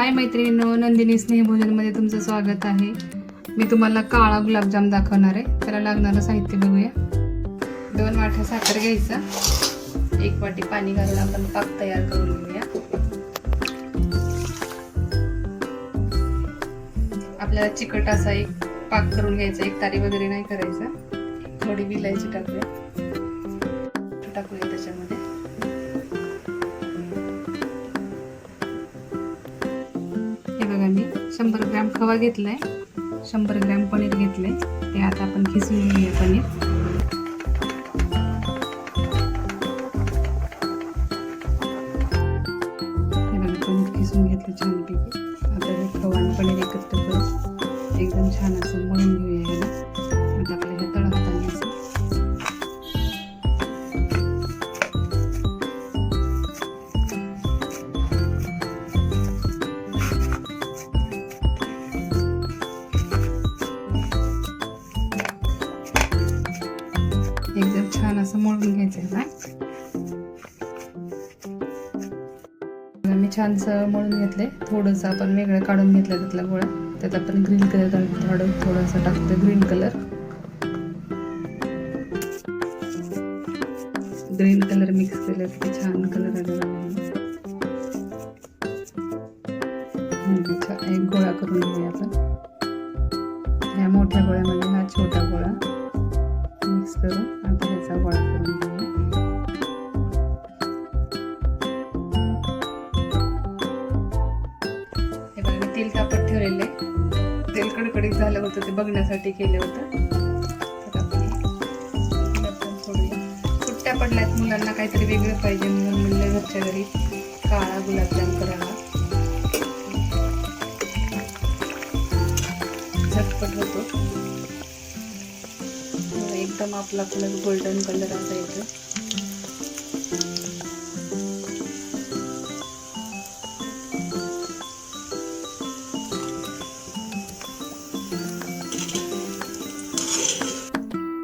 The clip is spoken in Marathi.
हाय मैत्रिणींनो नंदिनी स्नेहभोजनमध्ये तुमचं स्वागत आहे. मी तुम्हाला काळा गुलाबजाम दाखवणार आहे. त्याला लागणारं साहित्य बघूया. दोन वाट्या साखर घ्यायचा. एक वाटी पाणी घालून आपण पाक तयार करून घेऊया. आपल्याला चिकट असा एक पाक करून घ्यायचा. एक तारी वगैरे नाही करायचा. थोडी विलायची टाकूया. टाकूया त्याच्यामध्ये. शंभर ग्रॅम खवा घेतलाय. शंभर ग्रॅम पनीर घेतलंय. ते आता आपण खिसून घेऊया पनीर. हे बघा घेतलं छानपैकी. आता हे खवा आणि पनीर एकत्र करून एकदम छान असं मळून घेऊया असं मळून घ्यायचं आहे ना मी छानसं मळून घेतले थोडंसं आपण वेगळं काढून घेतलं त्यातला गोळा. त्यात आपण ग्रीन कलर थोडं थोडंसं टाकतो green colour green colour mix केलं की छान कलर आलेला एक गोळा करून घेऊया आपण. ह्या मोठ्या गोळ्यामध्ये हा छोटा गोळा. मिक्स करून आता त्याचा गोळा. ठेवलेलं. आहे तेल कडकडीत झालं होतं ते बघण्यासाठी केलं होतं. तर आपण सुट्ट्या पडल्यात मुलांना काहीतरी वेगळं पाहिजे म्हणून म्हणलं घरच्या घरी काळा गुलाबजाम करावा. झटपट होतो. एकदम आपला कलर गोल्डन कलर असा येतो